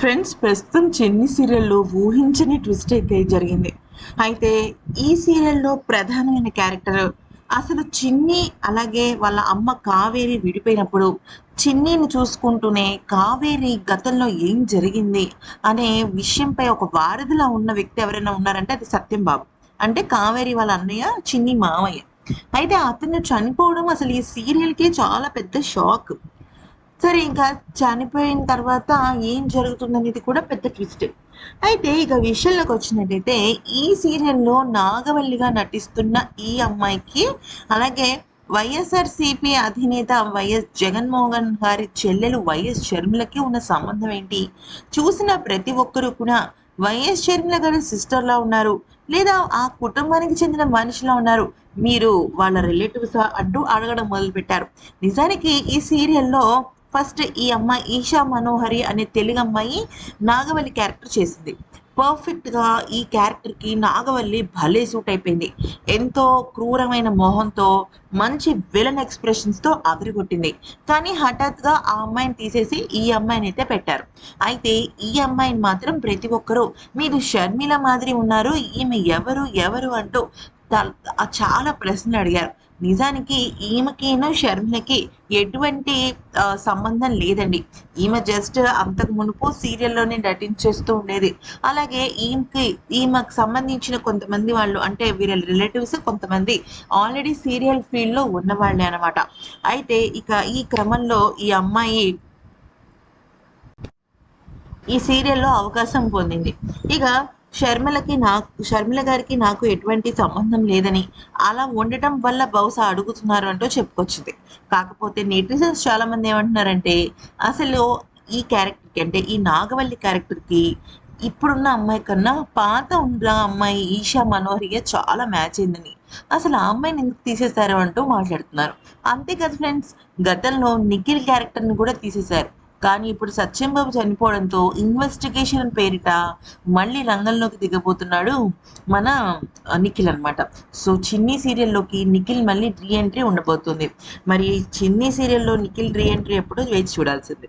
Friends ప్రస్తుతం చెన్ని సీరియల్లో ఊహించని ట్విస్ట్ అయితే జరిగింది. అయితే ఈ సీరియల్లో ప్రధానమైన క్యారెక్టర్ అసలు చిన్ని అలాగే వాళ్ళ అమ్మ కావేరి విడిపోయినప్పుడు చిన్నీని చూసుకుంటూనే కావేరి గతంలో ఏం జరిగింది అనే విషయంపై ఒక వారధిలా ఉన్న వ్యక్తి ఎవరైనా ఉన్నారంటే అది సత్యం బాబు. అంటే కావేరి వాళ్ళ అన్నయ్య చిన్ని మావయ్య అయితే అతను చనిపోవడం అసలు ఈ సీరియల్కి చాలా పెద్ద షాక్. సరే ఇంకా చనిపోయిన తర్వాత ఏం జరుగుతుందనేది కూడా పెద్ద ట్విస్ట్. అయితే ఇక విషయంలోకి వచ్చినట్టయితే ఈ సీరియల్లో నాగవల్లిగా నటిస్తున్న ఈ అమ్మాయికి అలాగే వైఎస్ఆర్సిపి అధినేత వైఎస్ జగన్మోహన్ గారి చెల్లెలు వైఎస్ షర్మిలకి ఉన్న సంబంధం ఏంటి? చూసిన ప్రతి ఒక్కరూ కూడా వైఎస్ షర్మిల గారి సిస్టర్లా ఉన్నారు లేదా ఆ కుటుంబానికి చెందిన మనిషిలా ఉన్నారు? మీరు వాళ్ళ రిలేటివ్స్ అంటూ అడగడం మొదలుపెట్టారు. నిజానికి ఈ సీరియల్లో ఫస్ట్ ఈ అమ్మాయి ఈషా మనోహరి అనే తెలుగు అమ్మాయి నాగవల్లి క్యారెక్టర్ చేసింది. పర్ఫెక్ట్గా ఈ క్యారెక్టర్కి నాగవల్లి భలే సూట్ అయిపోయింది. ఎంతో క్రూరమైన మొహంతో మంచి విలన్ ఎక్స్ప్రెషన్స్తో అదిరిగొట్టింది. కానీ హఠాత్గా ఆ అమ్మాయిని తీసేసి ఈ అమ్మాయిని అయితే పెట్టారు. అయితే ఈ అమ్మాయిని మాత్రం ప్రతి ఒక్కరూ మీరు షర్మిల మాదిరి ఉన్నారు ఈమె ఎవరు ఎవరు అంటూ చాలా ప్రశ్నలు అడిగారు. నిజానికి ఈమెకిను షర్మిలకి ఎటువంటి సంబంధం లేదండి. ఈమె జస్ట్ అంతకు మునుపు సీరియల్లోనే నటించేస్తూ ఉండేది. అలాగే ఈమెకి ఈమెకు సంబంధించిన కొంతమంది వాళ్ళు అంటే వీళ్ళ రిలేటివ్స్ కొంతమంది ఆల్రెడీ సీరియల్ ఫీల్డ్లో ఉన్నవాళ్ళే అనమాట అయితే ఇక ఈ క్రమంలో ఈ అమ్మాయి ఈ సీరియల్లో అవకాశం పొందింది. ఇక షర్మిలకి నాకు షర్మిల గారికి నాకు ఎటువంటి సంబంధం లేదని అలా ఉండటం వల్ల బహుశా అడుగుతున్నారు అంటూ చెప్పుకొచ్చింది. కాకపోతే నెటిజన్స్ చాలా మంది ఏమంటున్నారంటే అసలు ఈ క్యారెక్టర్కి అంటే ఈ నాగవల్లి క్యారెక్టర్కి ఇప్పుడున్న అమ్మాయి కన్నా పాత ఉన్న అమ్మాయి ఈషా మనోహరిగా చాలా మ్యాచ్ అయిందని. అసలు ఆ అమ్మాయిని ఎందుకు తీసేశారు అంటూ మాట్లాడుతున్నారు. అంతేకాదు ఫ్రెండ్స్ గతంలో నిఖిల్ క్యారెక్టర్ని కూడా తీసేశారు. కానీ ఇప్పుడు సత్యం బాబు చనిపోవడంతో ఇన్వెస్టిగేషన్ పేరిట మళ్ళీ రంగంలోకి దిగబోతున్నాడు మన నిఖిల్ అనమాట సో చిన్ని సీరియల్లోకి నిఖిల్ మళ్ళీ రీ ఎంట్రీ ఉండబోతుంది. మరి చిన్ని సీరియల్లో నిఖిల్ రీ ఎంట్రీ ఎప్పుడో వేచి చూడాల్సింది.